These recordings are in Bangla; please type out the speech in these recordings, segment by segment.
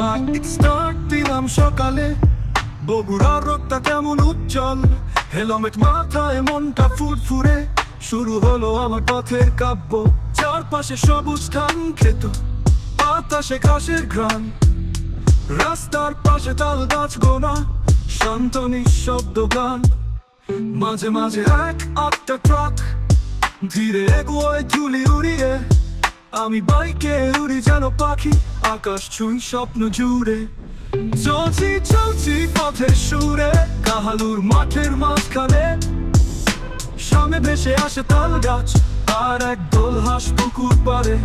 স্টার্ট দিলাম সকালে। বগুড়ার রোগটা কেমন উজ্জ্বল। হেলমেট মাথায় মনটা ফুরফুরে। শুরু হলো আমার পথের কাব্য। চারপাশে সবুজ ধান খেত। বাতাসে ঘাসের ঘ্রাণ। রাস্তার পাশে তাল গাছ গোনা। শান্ত নিঃশব্দ গান। মাঝে মাঝে এক আটটা ট্রাক। ধীরে এগোয় ধুলি উড়িয়ে। আমি বাইকে উড়ি যেন পাখি, আকাশ ছুঁই স্বপ্ন জুড়ে। চলছি চলছি পথের সুরে, কাহালুর মাঠের মাঝখানে। সামনে ভেসে আসে তাল গাছ, আর এক দোল হাস পুকুর পারে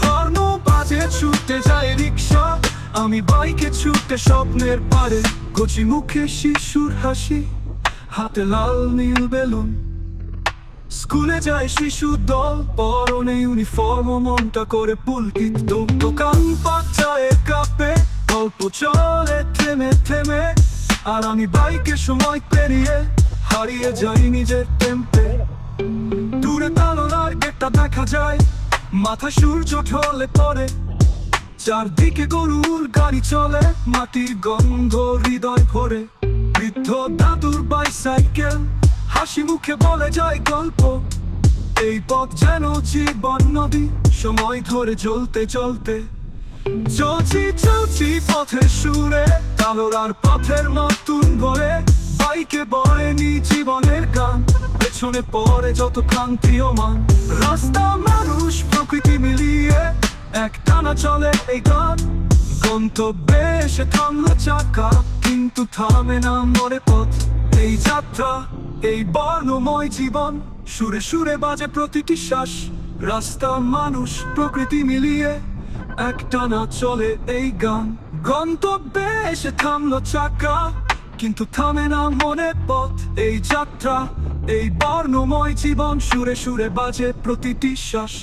হর্ন বাজে, ছুটে যায় রিক্সা, আমি বাইকে ছুটে স্বপ্নের পারে কচি মুখে শিশুর হাসি, হাতে লাল নীল বেলুন। স্কুলে যায় শিশু দল, পরনে ইউনিফর্ম মনটা করে পুলকিত দুম দোকান চায়ের কাপে গল্প চলে থেমে থেমে। আর আমি বাইকে সময় পেরিয়ে হারিয়ে যাই নিজের টেম্পে দূরে তালোনার গেটটা দেখা যায়, মাথা সূর্য ঢলে পড়ে। চারদিকে গরুর গাড়ি চলে, মাটির গন্ধ হৃদয় ভরে। বৃদ্ধ দাদুর বাইসাইকেল হাসি মুখে বলে যায় গল্প। এই পথ যেন জীবন নদী, সময় ধরে চলতে চলতে। চলছি চলছি পথের সুরে কালোর আর পথের নতুন ভরে বাইকে বয়নি জীবনের গান, পেছনে পরে যত ক্লান্তি ও মান রাস্তা, মানুষ, প্রকৃতি মিলিয়ে এক টানা চলে এই গান। গন্তব্যে এসে থামলো চাকা, কিন্তু থামে না মরে পথ। এই যাত্রা এই বর্ণময় জীবন, সুরে সুরে বাজে প্রতিটি শ্বাস। রাস্তা মানুষ, প্রকৃতি মিলিয়ে একটানা চলে এই গান। গন্তব্যে এসে থামলো চাকা, কিন্তু থামে না মনে পথ। এই যাত্রা, এই বর্ণময় জীবন, সুরে সুরে বাজে প্রতিটি শ্বাস।